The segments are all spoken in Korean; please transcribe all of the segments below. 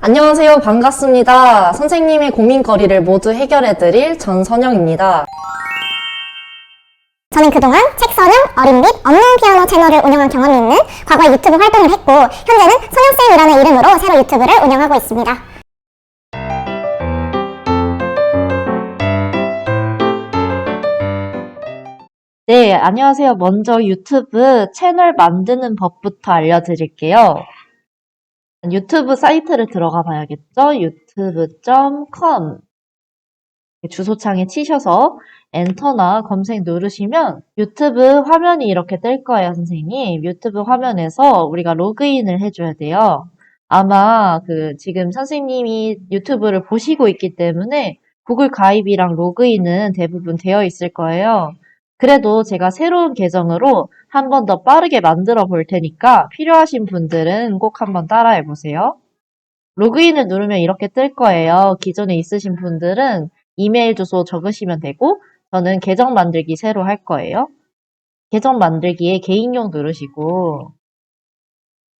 안녕하세요. 반갑습니다. 선생님의 고민거리를 모두 해결해드릴 전선영입니다. 저는 그동안 책서능, 어린 및 없는 피아노 채널을 운영한 경험이 있는 과거에 유튜브 활동을 했고 현재는 선영쌤이라는 이름으로 새로 유튜브를 운영하고 있습니다. 네, 안녕하세요. 먼저 유튜브 채널 만드는 법부터 알려드릴게요. 유튜브 사이트를 들어가 봐야겠죠? 유튜브.com 주소창에 치셔서 엔터나 검색 누르시면 유튜브 화면이 이렇게 뜰 거예요, 선생님. 유튜브 화면에서 우리가 로그인을 해줘야 돼요. 아마 그 지금 선생님이 유튜브를 보시고 있기 때문에 구글 가입이랑 로그인은 대부분 되어 있을 거예요. 그래도 제가 새로운 계정으로 한 번 더 빠르게 만들어 볼 테니까 필요하신 분들은 꼭 한번 따라해 보세요. 로그인을 누르면 이렇게 뜰 거예요. 기존에 있으신 분들은 이메일 주소 적으시면 되고 저는 계정 만들기 새로 할 거예요. 계정 만들기에 개인용 누르시고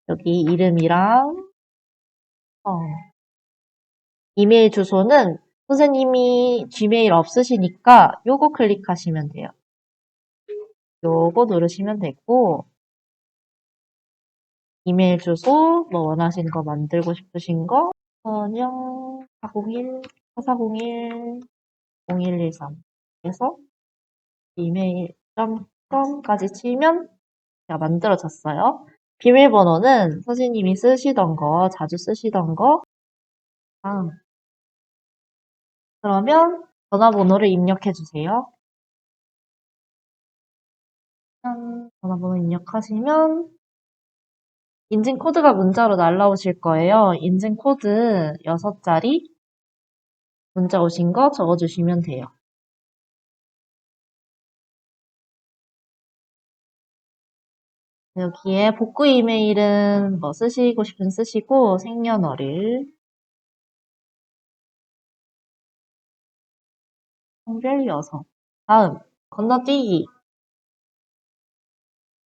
여기 이름이랑 어, 이메일 주소는 선생님이 지메일 없으시니까 요거 클릭하시면 돼요. 요거 누르시면 되고 이메일 주소 뭐 원하시는 거 만들고 싶으신 거 선영 401 4401 0113 에서 이메일.com까지 치면 제가 만들어졌어요. 비밀번호는 선생님이 쓰시던 거, 자주 쓰시던 거. 아. 그러면 전화번호를 입력해 주세요. 전화번호 입력하시면 인증 코드가 문자로 날라오실 거예요. 인증 코드 6자리 문자 오신 거 적어주시면 돼요. 여기에 복구 이메일은 뭐 쓰시고 싶은 쓰시고 생년월일 성별 여성 다음 건너뛰기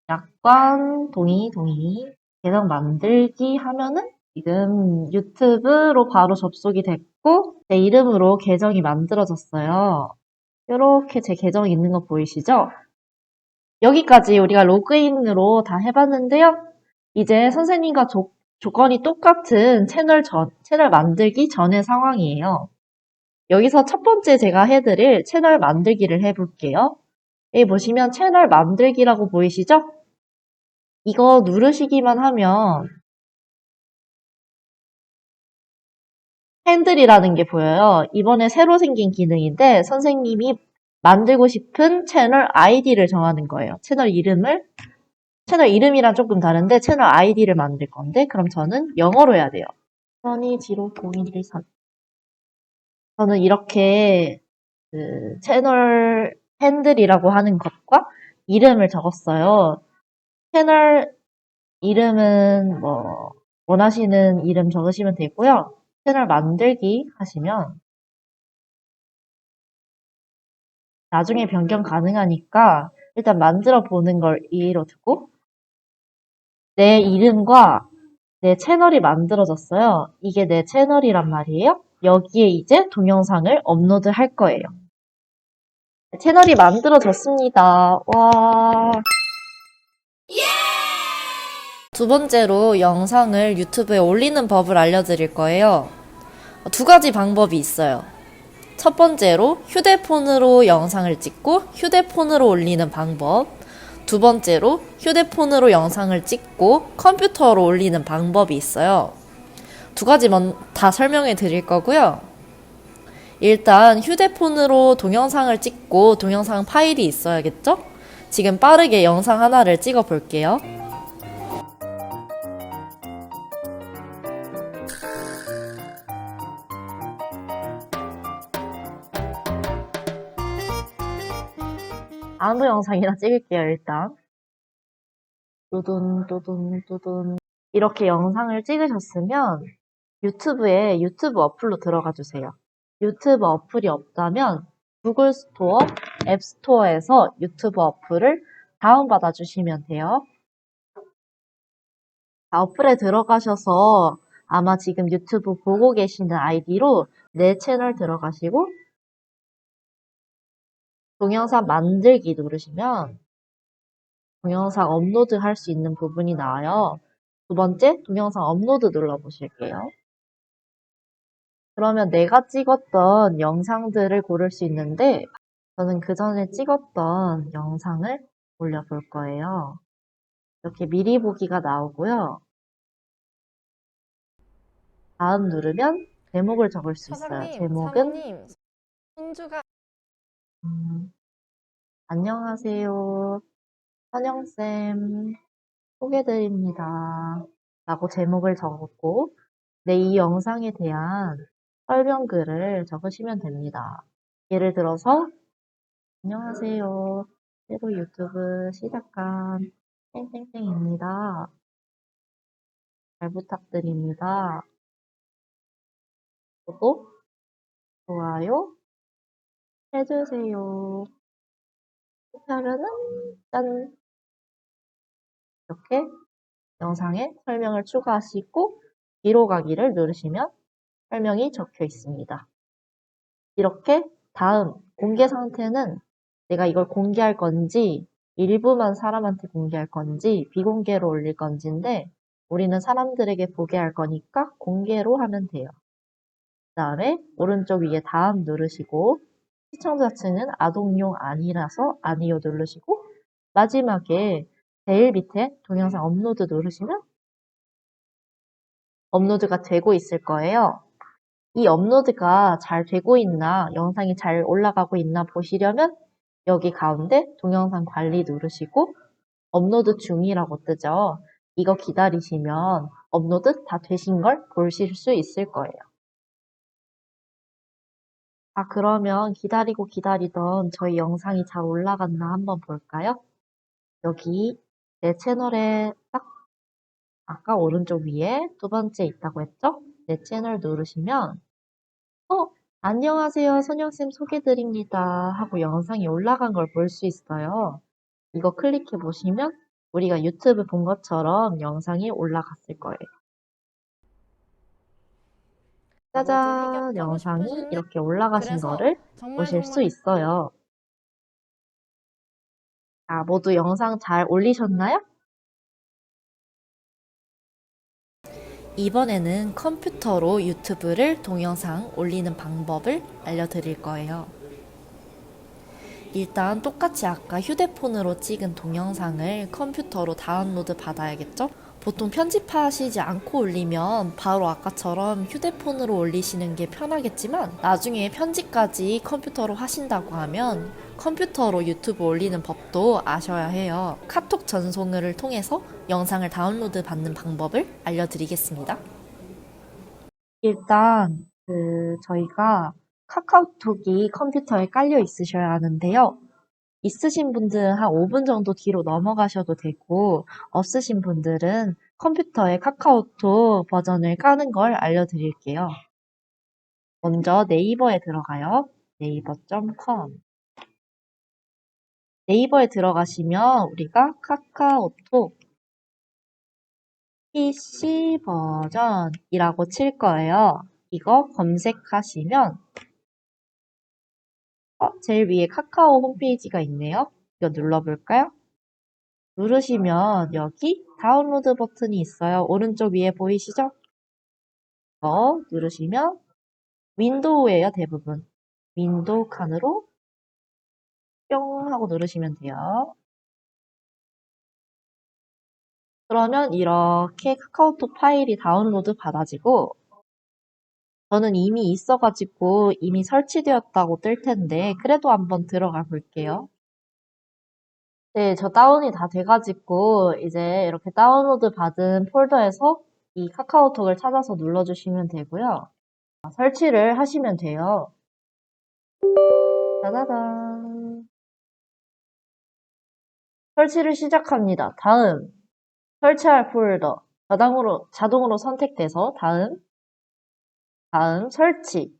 약관 동의 동의 계정 만들기 하면은 지금 유튜브로 바로 접속이 됐고 제 이름으로 계정이 만들어졌어요. 이렇게 제 계정이 있는 거 보이시죠? 여기까지 우리가 로그인으로 다 해봤는데요. 이제 선생님과 조, 조건이 똑같은 채널 전, 채널 만들기 전의 상황이에요. 여기서 첫 번째 제가 해드릴 채널 만들기를 해볼게요. 여기 보시면 채널 만들기라고 보이시죠? 이거 누르시기만 하면 핸들이라는 게 보여요. 이번에 새로 생긴 기능인데 선생님이 만들고 싶은 채널 아이디를 정하는 거예요. 채널 이름을 채널 이름이랑 조금 다른데 채널 아이디를 만들 건데 그럼 저는 영어로 해야 돼요. 선이 지로 0113 저는 이렇게 그 채널 핸들이라고 하는 것과 이름을 적었어요. 채널 이름은 뭐 원하시는 이름 적으시면 되고요. 채널 만들기 하시면 나중에 변경 가능하니까 일단 만들어 보는 걸 이해로 두고 내 이름과 내 채널이 만들어졌어요. 이게 내 채널이란 말이에요. 여기에 이제 동영상을 업로드 할 거예요. 채널이 만들어졌습니다. 와. 두 번째로 영상을 유튜브에 올리는 법을 알려드릴 거예요. 두 가지 방법이 있어요. 첫 번째로 휴대폰으로 영상을 찍고 휴대폰으로 올리는 방법. 두 번째로 휴대폰으로 영상을 찍고 컴퓨터로 올리는 방법이 있어요. 두 가지 먼, 다 설명해 드릴 거고요. 일단 휴대폰으로 동영상을 찍고 동영상 파일이 있어야겠죠? 지금 빠르게 영상 하나를 찍어 볼게요. 아무 영상이나 찍을게요, 일단. 뚜둔, 뚜둔, 뚜둔. 이렇게 영상을 찍으셨으면 유튜브에 유튜브 어플로 들어가 주세요. 유튜브 어플이 없다면 구글 스토어, 앱 스토어에서 유튜브 어플을 다운받아 주시면 돼요. 자, 어플에 들어가셔서 아마 지금 유튜브 보고 계시는 아이디로 내 채널 들어가시고 동영상 만들기 누르시면 동영상 업로드 할 수 있는 부분이 나와요. 두 번째, 동영상 업로드 눌러보실게요. 그러면 내가 찍었던 영상들을 고를 수 있는데 저는 그 전에 찍었던 영상을 올려볼 거예요. 이렇게 미리 보기가 나오고요. 다음 누르면 제목을 적을 수 있어요. 사장님, 제목은 사모님, 손주가 음, 안녕하세요. 선영쌤, 소개드립니다. 라고 제목을 적었고, 네, 이 영상에 대한 설명글을 적으시면 됩니다. 예를 들어서, 안녕하세요. 새로 유튜브 시작한 땡땡땡입니다. 잘 부탁드립니다. 구독, 좋아요, 해주세요. 하면은 짠 이렇게 영상에 설명을 추가하시고 뒤로 가기를 누르시면 설명이 적혀 있습니다. 이렇게 다음 공개 상태는 내가 이걸 공개할 건지 일부만 사람한테 공개할 건지 비공개로 올릴 건지인데 우리는 사람들에게 보게 할 거니까 공개로 하면 돼요. 그 다음에 오른쪽 위에 다음 누르시고 시청자층은 아동용 아니라서 아니요 누르시고 마지막에 제일 밑에 동영상 업로드 누르시면 업로드가 되고 있을 거예요. 이 업로드가 잘 되고 있나, 영상이 잘 올라가고 있나 보시려면 여기 가운데 동영상 관리 누르시고 업로드 중이라고 뜨죠. 이거 기다리시면 업로드 다 되신 걸 보실 수 있을 거예요. 아, 그러면 기다리고 기다리던 저희 영상이 잘 올라갔나 한번 볼까요? 여기 내 채널에 딱 아까 오른쪽 위에 두 번째 있다고 했죠? 내 채널 누르시면 어, 안녕하세요. 선영쌤 소개드립니다. 하고 영상이 올라간 걸 볼 수 있어요. 이거 클릭해 보시면 우리가 유튜브 본 것처럼 영상이 올라갔을 거예요. 짜잔! 영상이 이렇게 올라가신 거를 보실 수 있어요. 자, 모두 영상 잘 올리셨나요? 이번에는 컴퓨터로 유튜브를 동영상 올리는 방법을 알려드릴 거예요. 일단 똑같이 아까 휴대폰으로 찍은 동영상을 컴퓨터로 다운로드 받아야겠죠? 보통 편집하시지 않고 올리면 바로 아까처럼 휴대폰으로 올리시는 게 편하겠지만 나중에 편집까지 컴퓨터로 하신다고 하면 컴퓨터로 유튜브 올리는 법도 아셔야 해요. 카톡 전송을 통해서 영상을 다운로드 받는 방법을 알려드리겠습니다. 일단 그 저희가 카카오톡이 컴퓨터에 깔려 있으셔야 하는데요. 있으신 분들은 한 5분 정도 뒤로 넘어가셔도 되고 없으신 분들은 컴퓨터에 카카오톡 버전을 까는 걸 알려드릴게요. 먼저 네이버에 들어가요. 네이버.com 네이버에 들어가시면 우리가 카카오톡 PC 버전이라고 칠 거예요. 이거 검색하시면 어, 제일 위에 카카오 홈페이지가 있네요. 이거 눌러볼까요? 누르시면 여기 다운로드 버튼이 있어요. 오른쪽 위에 보이시죠? 이거 누르시면 윈도우예요, 대부분. 윈도우 칸으로 뿅 하고 누르시면 돼요. 그러면 이렇게 카카오톡 파일이 다운로드 받아지고 저는 이미 있어가지고 이미 설치되었다고 뜰 텐데 그래도 한번 들어가 볼게요. 네, 저 다운이 다 돼가지고 이제 이렇게 다운로드 받은 폴더에서 이 카카오톡을 찾아서 눌러주시면 되고요. 설치를 하시면 돼요. 짜자잔. 설치를 시작합니다. 다음, 설치할 폴더. 자동으로, 자동으로 선택돼서 다음, 다음, 설치.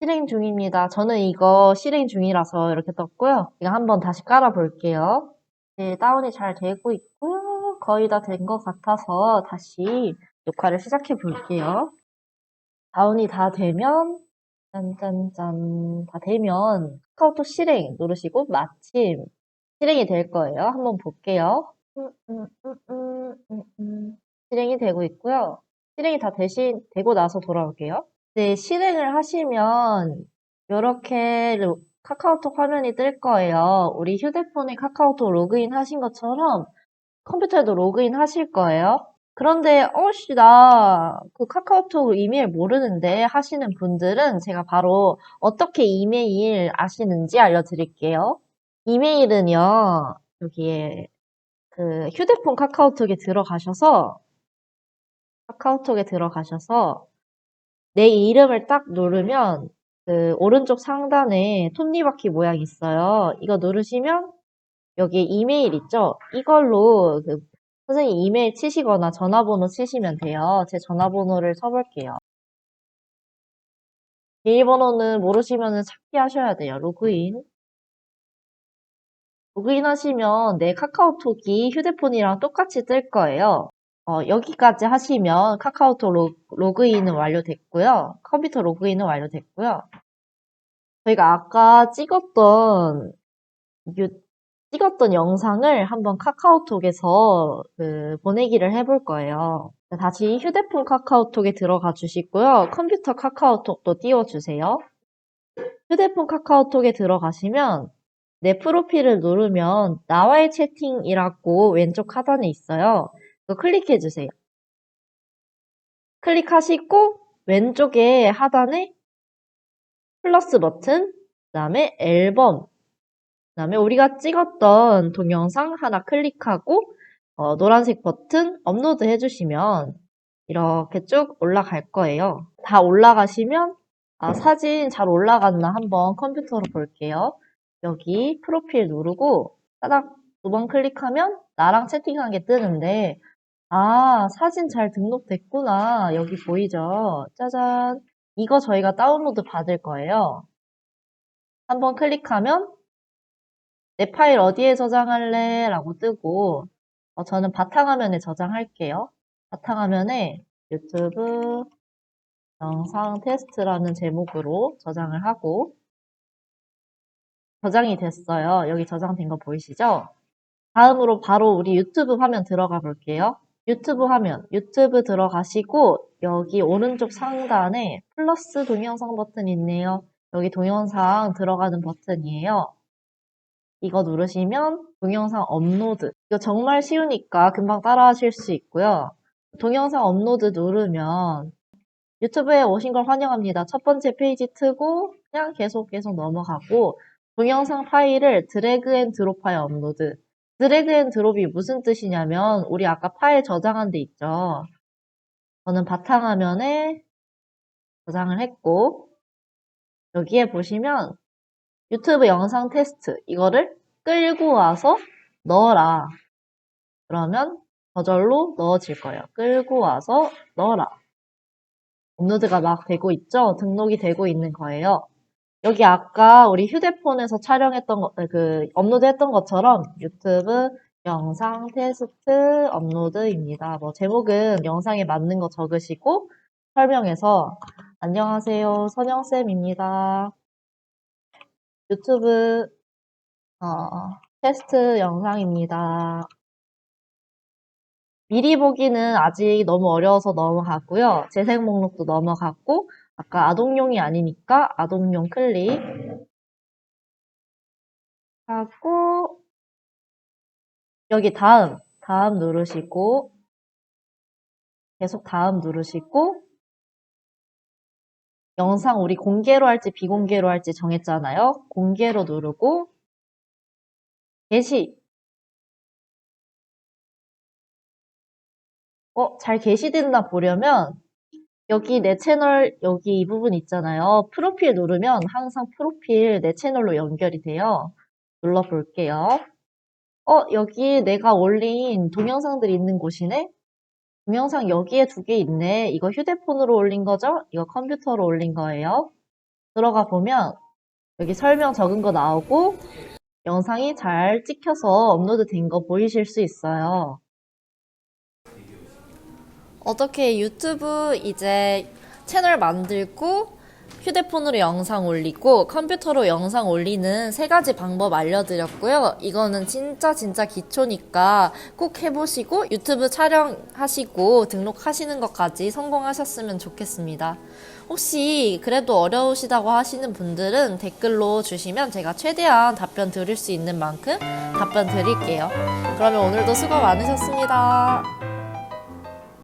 실행 중입니다. 저는 이거 실행 중이라서 이렇게 떴고요. 이거 한번 다시 깔아 볼게요. 네, 다운이 잘 되고 있고요. 거의 다 된 것 같아서 다시 녹화를 시작해 볼게요. 다운이 다 되면, 짠짠짠, 다 되면 카카오톡 실행 누르시고 마침 실행이 될 거예요. 한번 볼게요. 음, 음, 음. 실행이 되고 있고요. 실행이 다 되신, 되고 나서 돌아올게요. 네, 실행을 하시면 이렇게 카카오톡 화면이 뜰 거예요. 우리 휴대폰에 카카오톡 로그인 하신 것처럼 컴퓨터에도 로그인 하실 거예요. 그런데 어씨 나 그 카카오톡 이메일 모르는데 하시는 분들은 제가 바로 어떻게 이메일 아시는지 알려드릴게요. 이메일은요 여기에 그 휴대폰 카카오톡에 들어가셔서 카카오톡에 들어가셔서 내 이름을 딱 누르면 그 오른쪽 상단에 톱니바퀴 모양 있어요. 이거 누르시면 여기에 이메일 있죠? 이걸로 그 선생님 이메일 치시거나 전화번호 치시면 돼요. 제 전화번호를 쳐볼게요. 비밀번호는 모르시면 찾기 하셔야 돼요. 로그인. 로그인 하시면 내 카카오톡이 휴대폰이랑 똑같이 뜰 거예요. 어, 여기까지 하시면 카카오톡 로, 로그인은 완료됐고요. 컴퓨터 로그인은 완료됐고요. 저희가 아까 찍었던 유, 찍었던 영상을 한번 카카오톡에서 그 보내기를 해볼 거예요. 다시 휴대폰 카카오톡에 들어가 주시고요. 컴퓨터 카카오톡도 띄워주세요. 휴대폰 카카오톡에 들어가시면 내 프로필을 누르면 나와의 채팅이라고 왼쪽 하단에 있어요. 이거 클릭해 주세요. 클릭하시고 왼쪽에 하단에 플러스 버튼, 그 다음에 앨범, 그 다음에 우리가 찍었던 동영상 하나 클릭하고 어, 노란색 버튼 업로드 해주시면 이렇게 쭉 올라갈 거예요. 다 올라가시면 아, 사진 잘 올라갔나 한번 컴퓨터로 볼게요. 여기 프로필 누르고 따닥 두 번 클릭하면 나랑 채팅한 게 뜨는데 아 사진 잘 등록됐구나 여기 보이죠? 짜잔 이거 저희가 다운로드 받을 거예요. 한번 클릭하면 내 파일 어디에 저장할래? 라고 뜨고 어, 저는 바탕화면에 저장할게요. 바탕화면에 유튜브 영상 테스트라는 제목으로 저장을 하고 저장이 됐어요. 여기 저장된 거 보이시죠? 다음으로 바로 우리 유튜브 화면 들어가 볼게요. 유튜브 화면, 유튜브 들어가시고 여기 오른쪽 상단에 플러스 동영상 버튼 있네요. 여기 동영상 들어가는 버튼이에요. 이거 누르시면 동영상 업로드. 이거 정말 쉬우니까 금방 따라 하실 수 있고요. 동영상 업로드 누르면 유튜브에 오신 걸 환영합니다. 첫 번째 페이지 트고 그냥 계속 계속 넘어가고 동영상 파일을 드래그 앤 드롭 하여 업로드. 드래그 앤 드롭이 무슨 뜻이냐면 우리 아까 파일 저장한 데 있죠. 저는 바탕화면에 저장을 했고 여기에 보시면 유튜브 영상 테스트 이거를 끌고 와서 넣어라. 그러면 저절로 넣어질 거예요. 끌고 와서 넣어라. 업로드가 막 되고 있죠? 등록이 되고 있는 거예요. 여기 아까 우리 휴대폰에서 촬영했던 거, 그 업로드 했던 것처럼 유튜브 영상 테스트 업로드입니다. 뭐 제목은 영상에 맞는 거 적으시고 설명해서 안녕하세요 선영쌤입니다. 유튜브 어, 테스트 영상입니다. 미리 보기는 아직 너무 어려워서 넘어갔고요. 재생 목록도 넘어갔고 아까 아동용이 아니니까 아동용 클릭 하고 여기 다음 다음 누르시고 계속 다음 누르시고 영상 우리 공개로 할지 비공개로 할지 정했잖아요. 공개로 누르고 게시 어, 잘 게시됐나 보려면 여기 내 채널 여기 이 부분 있잖아요. 프로필 누르면 항상 프로필 내 채널로 연결이 돼요. 눌러 볼게요. 어, 여기 내가 올린 동영상들이 있는 곳이네? 동영상 여기에 두 개 있네. 이거 휴대폰으로 올린 거죠? 이거 컴퓨터로 올린 거예요. 들어가 보면 여기 설명 적은 거 나오고 영상이 잘 찍혀서 업로드 된 거 보이실 수 있어요. 어떻게 유튜브 이제 채널 만들고 휴대폰으로 영상 올리고 컴퓨터로 영상 올리는 세 가지 방법 알려드렸고요. 이거는 진짜 진짜 기초니까 꼭 해보시고 유튜브 촬영하시고 등록하시는 것까지 성공하셨으면 좋겠습니다. 혹시 그래도 어려우시다고 하시는 분들은 댓글로 주시면 제가 최대한 답변 드릴 수 있는 만큼 답변 드릴게요. 그러면 오늘도 수고 많으셨습니다.